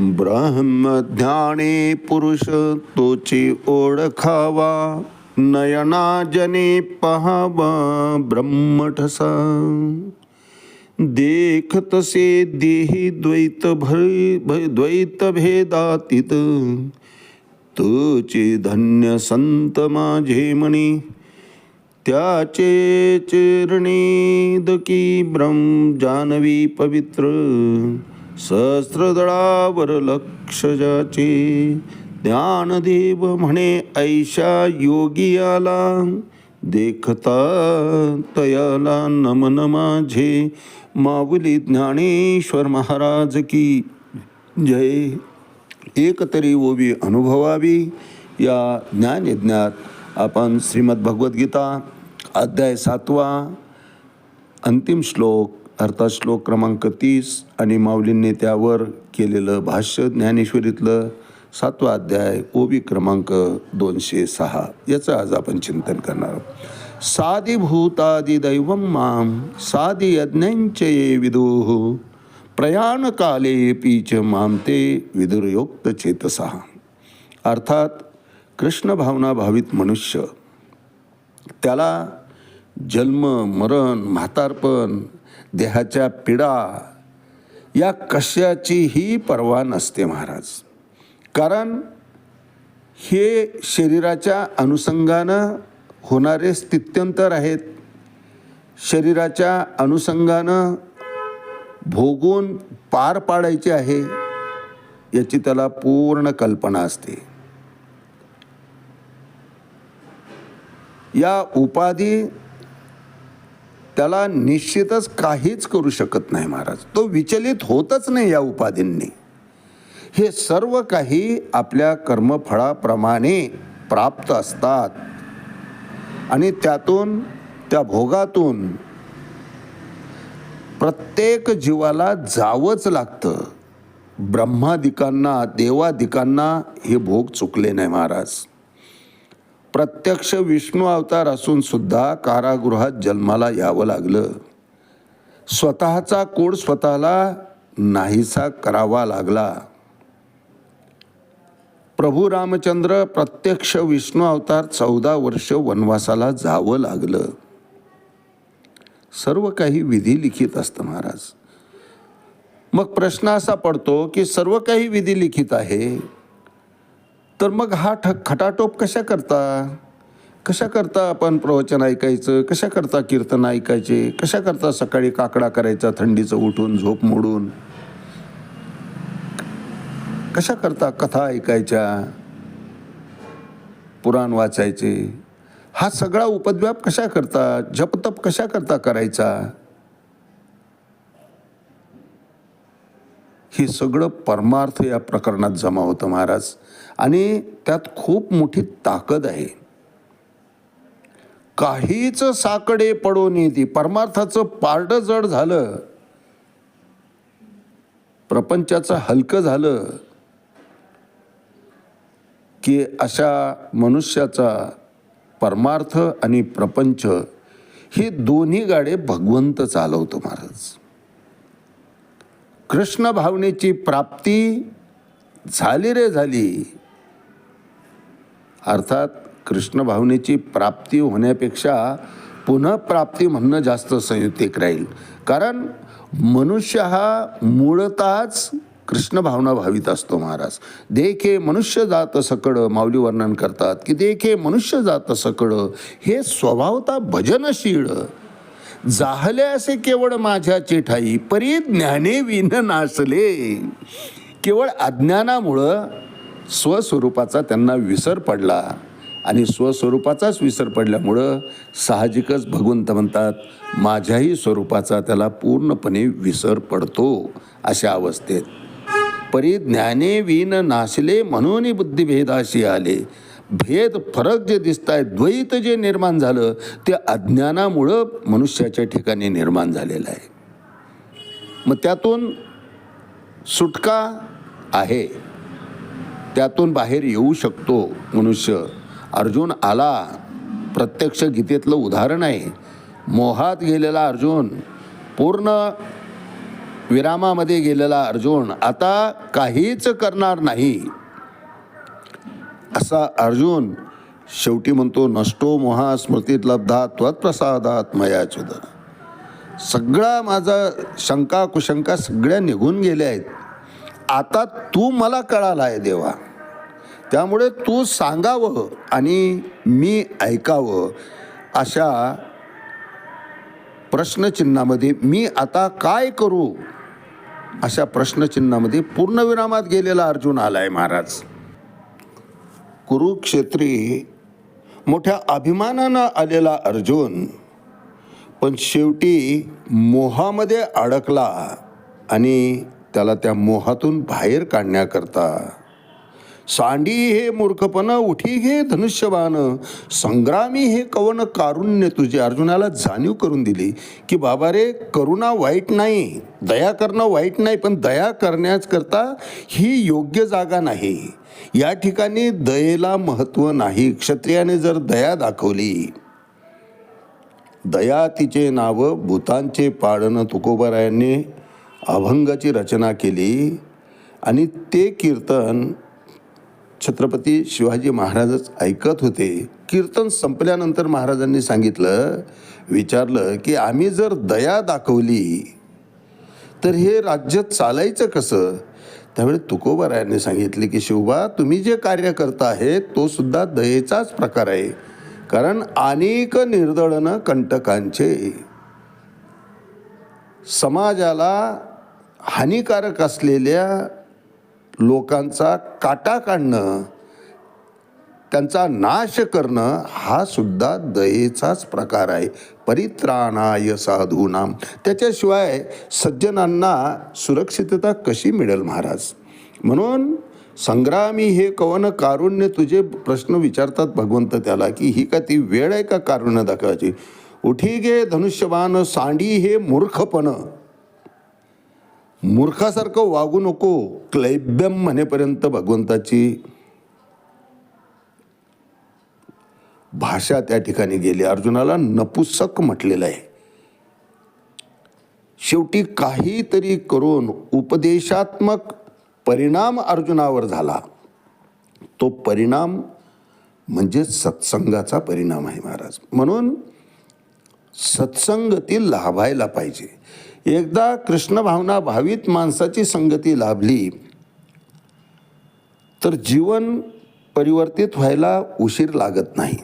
ब्रह्मज्ञाने पुरुष तोची ओळखावा नयना जने पहावा ब्रह्मठसा. देख तसे देही द्वैत भय द्वैत भेदातीत. तुचे धन्य संत माझे म्हणे त्याचे चरणी दकी ब्रह्म जानवी पवित्र. सहस्रदळावर लक्ष जाचे ज्ञानदेव म्हणे ऐशा योगी आला. देखता तयाला नमन माझे माऊली ज्ञानेश्वर महाराज की जय. एकतरी ओवी अनुभवावी. या ज्ञानयज्ञात आपण श्रीमद भगवद्गीता अध्याय सातवा अंतिम श्लोक अर्थात श्लोक क्रमांक तीस आणि माऊलींनी त्यावर केलेलं भाष्य ज्ञानेश्वरीतलं सातवा अध्याय ओवी क्रमांक दोनशे सहा. याचं आज आपण चिंतन करणार आहोत. साधिभूतादि दैवं मां साधि यज्ञांचे ये विदुः प्रयाणकाले च माम ते विदुरयोक्त चेतसा. अर्थात कृष्ण भावना भावित मनुष्य त्याला जन्म मरण म्हातारपण देहाच्या पिडा या कशाचीही पर्वा नसते महाराज. कारण हे शरीराच्या अनुषंगानं होणारे स्थित्यंतर आहेत. शरीराच्या अनुषंगानं भोगून पार पाडायचे आहे याची त्याला पूर्ण कल्पना असते. या उपाधी त्याला निश्चितच काहीच करू शकत नाही महाराज. तो विचलित होतच नाही या उपाधींनी. हे सर्व काही आपल्या कर्मफळाप्रमाणे प्राप्त असतात. आणि त्यातून त्या भोगातून प्रत्येक जीवाला जावंच लागतं. ब्रह्मादिकांना देवादिकांना हे भोग चुकले नाही महाराज. प्रत्यक्ष विष्णू अवतार असून सुद्धा कारागृहात जन्माला यावं लागलं. स्वतःचा कोड स्वतःला नाहीसा करावा लागला. प्रभू रामचंद्र प्रत्यक्ष विष्णू अवतार चौदा वर्ष वनवासाला जावं लागलं. सर्व काही विधी लिखित असतं महाराज. मग प्रश्न असा पडतो की सर्व काही विधी लिखित आहे. तर मग हा ठ खटाटोप कशा करता? कशा करता आपण प्रवचन ऐकायचं? कशा करता कीर्तन ऐकायचे? कशा करता सकाळी काकडा करायचा थंडीचं उठून झोप मोडून? कशा करता कथा ऐकायच्या? पुराण वाचायचे? हा सगळा उपद्व्याप कशा करता? जपतप कशा करता करायचा? हे सगळं परमार्थ या प्रकरणात जमा होतं महाराज. आणि त्यात खूप मोठी ताकद आहे. काहीच साकडे पडून येते परमार्थाचं पारडं जड झालं. प्रपंचाचं हलकं झालं. की अशा मनुष्याचा परमार्थ आणि प्रपंच हे दोन्ही गाडे भगवंत चालवतो महाराज. कृष्ण भावनेची प्राप्ती झाली रे झाली. अर्थात कृष्ण भावनेची प्राप्ती होण्यापेक्षा पुन्हा प्राप्ती म्हणणं जास्त संयुक्तिक राहील. कारण मनुष्य हा मूळतःच कृष्ण भावना भावित असतो महाराज. देखे मनुष्य जात सकड माऊली वर्णन करतात की देखे मनुष्य जात सकड हे स्वभावता भजनशीळ. जाहले असे केवळ माझ्याचे ठाई परी ज्ञाने विन नासले. केवळ अज्ञानामुळं स्वस्वरूपाचा त्यांना विसर पडला. आणि स्वस्वरूपाचाच विसर पडल्यामुळं साहजिकच भगवंत म्हणतात माझ्याही स्वरूपाचा त्याला पूर्णपणे विसर पडतो अशा अवस्थेत. परी ज्ञाने विन नासले म्हणून बुद्धिभेदाशी आले. भेद फरक जे दिसत आहे द्वैत जे निर्माण झालं ते अज्ञानामुळं मनुष्याच्या ठिकाणी निर्माण झालेलं आहे. मग त्यातून सुटका आहे. त्यातून बाहेर येऊ शकतो मनुष्य. अर्जुन आला. प्रत्यक्ष गीतेतलं उदाहरण आहे. मोहात गेलेला अर्जुन पूर्ण विरामामध्ये गेलेला अर्जुन आता काहीच करणार नाही. असा अर्जुन शेवटी म्हणतो नष्टो मोहा स्मृतीत लब्धा त्वत्प्रसादात मयाच्युत सगळा माझा शंका कुशंका सगळ्या निघून गेल्या आहेत. आता तू मला कळाला आहे देवा. त्यामुळे तू सांगावं आणि मी ऐकावं अशा प्रश्नचिन्हामध्ये मी आता काय करू अशा प्रश्नचिन्हामध्ये पूर्णविरामात गेलेला अर्जुन आलाय महाराज. कुरुक्षेत्री मोठ्या अभिमानानं आलेला अर्जुन पण शेवटी मोहामध्ये अडकला आणि त्याला त्या मोहातून बाहेर काढण्याकरता सांडी हे मूर्खपण उठी घे धनुष्यबाण. संग्रामी हे कवन कारुण्य तुझे. अर्जुनाला जाणीव करून दिली की बाबा रे करुणा वाईट नाही दया करणं वाईट नाही पण दया करण्याकरता ही योग्य जागा नाही. या ठिकाणी दयेला महत्त्व नाही. क्षत्रियाने जर दया दाखवली दया तिचे नाव भूतांचे पाडणं तुकोबारायांनी अभंगाची रचना केली आणि ते कीर्तन छत्रपती शिवाजी महाराजच ऐकत होते. कीर्तन संपल्यानंतर महाराजांनी सांगितलं विचारलं की आम्ही जर दया दाखवली तर हे राज्य चालायचं कसं? त्यावेळी तुकोबारायांनी सांगितले की शिवबा तुम्ही जे कार्य करता आहे तो सुद्धा दयेचाच प्रकार आहे. कारण अनेक निर्दळनं कंटकांचे. समाजाला हानिकारक असलेल्या लोकांचा काटा काढणं त्यांचा नाश करणं हा सुद्धा दयेचाच प्रकार आहे. परित्राणाय साधूनाम. त्याच्याशिवाय सज्जनांना सुरक्षितता कशी मिळेल महाराज? म्हणून संग्रामी हे कवन कारुण्य तुझे प्रश्न विचारतात भगवंत त्याला की ही का ती वेळ आहे का कारुण्य दाखवायची? उठी गे धनुष्यबाण सांडी हे मूर्खपणं. मूर्खासारखं वागू नको क्लैब्यम म्हणेपर्यंत भगवंताची भाषा त्या ठिकाणी गेली. अर्जुनाला नपुसक म्हटलेलं आहे. शेवटी काहीतरी करून उपदेशात्मक परिणाम अर्जुनावर झाला. तो परिणाम म्हणजे सत्संगाचा परिणाम आहे महाराज. म्हणून सत्संगती लाभायला पाहिजे. एकदा कृष्णभावना भावित माणसाची संगती लाभली तर जीवन परिवर्तित व्हायला उशीर लागत नाही.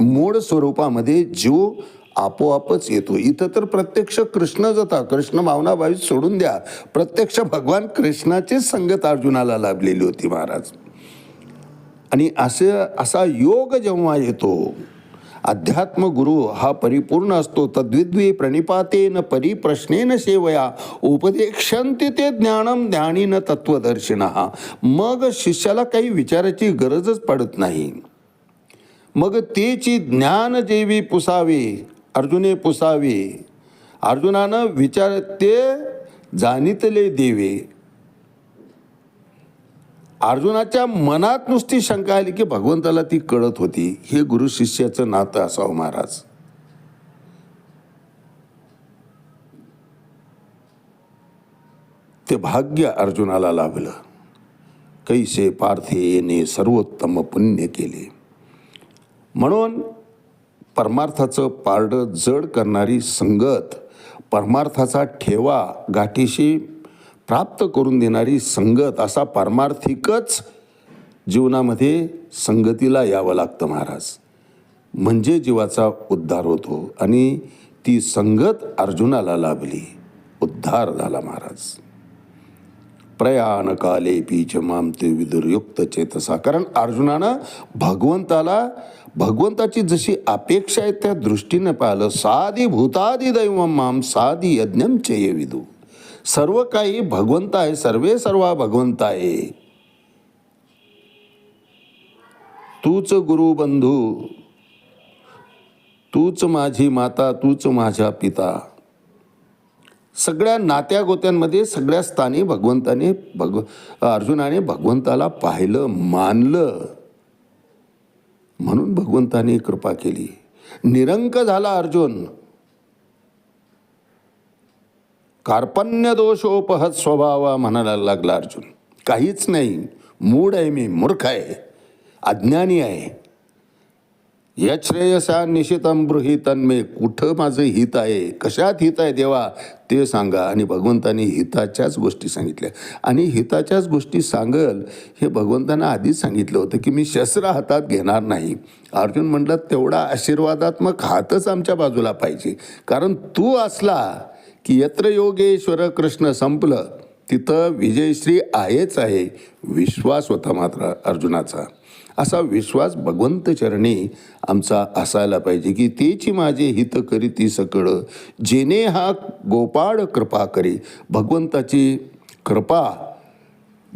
मूळ स्वरूपामध्ये जीव आपोआपच येतो. इथं तर प्रत्यक्ष कृष्ण जाता कृष्ण भावना भावित सोडून द्या. प्रत्यक्ष भगवान कृष्णाचीच संगत अर्जुनाला लाभलेली होती महाराज. आणि असे असा योग जेव्हा येतो अध्यात्म गुरु हा परिपूर्ण असतो. तद्विद्वी प्रणिपातेन परिप्रश्नेन सेवया. उपदेक्षन्ति ते ज्ञानम ज्ञानीन तत्वदर्शिन मग शिष्याला काही विचाराची गरजच पडत नाही. मग तेची ज्ञान जेवी पुसावे अर्जुने पुसावे. अर्जुनानं विचार ते जाणितले देवे. अर्जुनाच्या मनात नुसती शंका आली की भगवंताला ती कळत होती. हे गुरु शिष्याचं नातं असावं महाराज. ते भाग्य अर्जुनाला लाभलं. कैसे पार्थे येणे सर्वोत्तम पुण्य केले. म्हणून परमार्थाचं पारडं जड करणारी संगत परमार्थाचा ठेवा गाठीशी प्राप्त करून देणारी संगत असा पारमार्थिकच जीवनामध्ये संगतीला यावं लागतं महाराज. म्हणजे जीवाचा उद्धार होतो आणि ती संगत अर्जुनाला लाभली. उद्धार झाला महाराज. प्रयाण काले पीच मामते विदुरयुक्त चेतसा. कारण अर्जुनानं भगवंताला भगवंताची जशी अपेक्षा आहे त्या दृष्टीनं पाहिलं साधी भूतादी दैव माम साधी यज्ञम चेय विदू. सर्व काही भगवंत आहे सर्वे सर्व भगवंत आहे. तूच गुरु बंधू तूच माझी माता तूच माझा पिता. सगळ्या नात्या गोत्यांमध्ये सगळ्या स्थानी भगवंताने भगव अर्जुनाने भगवंताला पाहिलं मानलं. म्हणून भगवंताने कृपा केली. निरंक झाला अर्जुन. कार्पण्य दोषोपहत स्वभाव म्हणायला लागला अर्जुन. काहीच नाही. मूड आहे मी मूर्ख आहे. अज्ञानी आहे. यश्रेयसा निशितम ब्रुही तन्मे कुठं माझं हित आहे? कशात हित आहे देवा? ते सांगा. आणि भगवंतानी हिताच्याच गोष्टी सांगितल्या. आणि हिताच्याच गोष्टी सांगल हे भगवंतानं आधीच सांगितलं होतं की मी शस्त्र हातात घेणार नाही. अर्जुन म्हटलं तेवढा आशीर्वादात्मक हातच आमच्या बाजूला पाहिजे. कारण तू असला की यत्र योगेश्वर कृष्ण संपलं तिथं विजयश्री आहेच आहे विश्वास होता मात्र अर्जुनाचा. असा विश्वास भगवंत चरणी आमचा असायला पाहिजे की तेची माझे हित करीती सकळ जेने हा गोपाळ कृपा करी. भगवंताची कृपा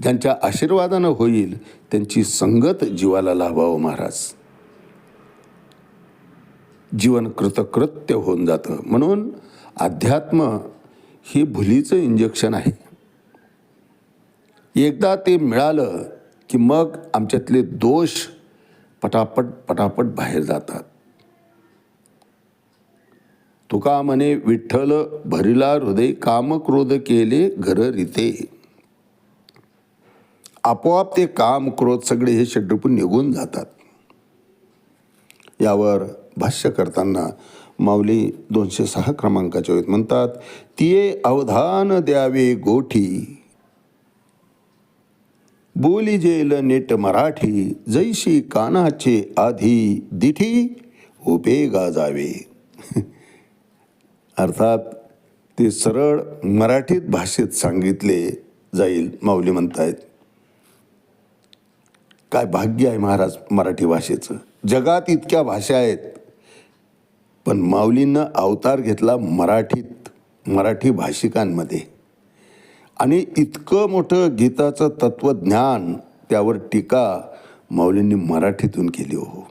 ज्यांच्या आशीर्वादानं होईल त्यांची संगत जीवाला लाभावं महाराज. जीवन कृतकृत्य होऊन जातं. म्हणून अध्यात्म हे भुलीचं इंजेक्शन आहे. एकदा ते मिळालं की मग आमच्यातले दोष पटापट पटापट बाहेर जातात. तुका म्हणे विठ्ठल भरिला हृदय कामक्रोध केले घर रिते. आपोआप ते काम क्रोध सगळे हे षड्रूप निघून जातात. यावर भाष्य करताना माऊली दोनशे सहा क्रमांकाच्या वेळेत म्हणतात तिये अवधान द्यावे गोठी. बोली जेल नेट मराठी जैशी कानाचे आधी दिठी उभे जावे. अर्थात ते सरळ मराठीत भाषेत सांगितले जाईल माऊली म्हणतायत. काय भाग्य आहे महाराज मराठी भाषेचं. जगात इतक्या भाषा आहेत. पण माऊलींनं अवतार घेतला मराठीत मराठी भाषिकांमध्ये. आणि इतकं मोठं गीताचं तत्वज्ञान त्यावर टीका माऊलींनी मराठीतून केली हो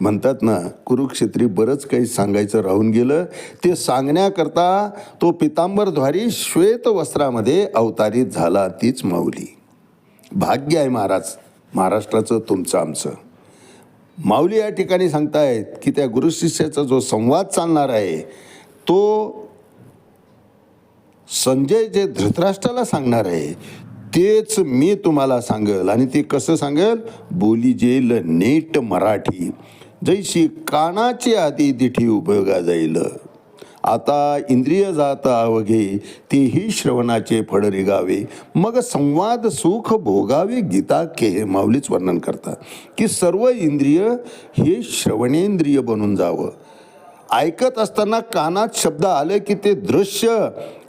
म्हणतात ना कुरुक्षेत्री बरंच काही सांगायचं राहून गेलं ते सांगण्याकरता तो पितांबरद्वारी श्वेत वस्त्रामध्ये अवतारित झाला तीच माऊली. भाग्य आहे महाराज महाराष्ट्राचं तुमचं आमचं. माऊली या ठिकाणी सांगतायत की त्या गुरुशिष्याचा जो संवाद चालणार आहे तो संजय जे धृतराष्ट्राला सांगणार आहे तेच मी तुम्हाला सांगेल. आणि ते कसं सांगेल? बोली जेल नेट मराठी. जैशी कानाची आधी दिठी उपयोगा जाईल आता इंद्रिय जात अवघे तेही श्रवणाचे फळ रिगावे. मग संवाद सुख भोगावे गीता के हे माऊलीच वर्णन करतात. की सर्व इंद्रिय हे श्रवणेंद्रिय बनून जावं. ऐकत असताना कानात शब्द आले की ते दृश्य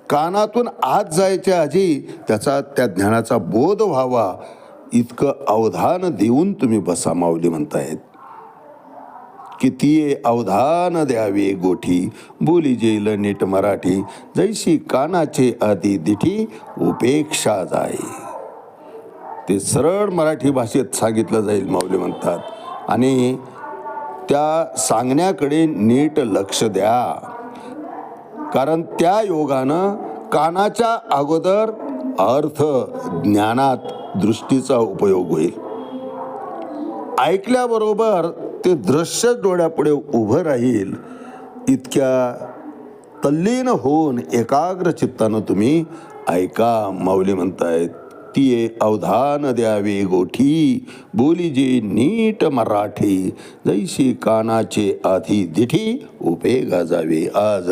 कानातून आत जायच्या आधी त्याचा त्या ज्ञानाचा बोध व्हावा. इतकं अवधान देऊन तुम्ही बसा माऊली म्हणतायत. किती अवधान द्यावे गोठी. बोली जेल नीट मराठी. जैशी कानाचे आधी दिठी उपेक्षा जाय ते सरळ मराठी भाषेत सांगितलं जाईल माऊली म्हणतात. आणि त्या सांगण्याकडे नीट लक्ष द्या. कारण त्या योगानं कानाच्या अगोदर अर्थ ज्ञानात दृष्टीचा उपयोग होईल. ऐकल्याबरोबर ते दृश्य डोळ्यापुढे उभं राहील इतक्या तल्लीन होऊन एकाग्र चित्तानं तुम्ही ऐका माऊली म्हणतायत ती अवधान द्यावे गोठी बोली जे नीट मराठी जैशी कानाचे आधी दिठी उपेगा जावे आज.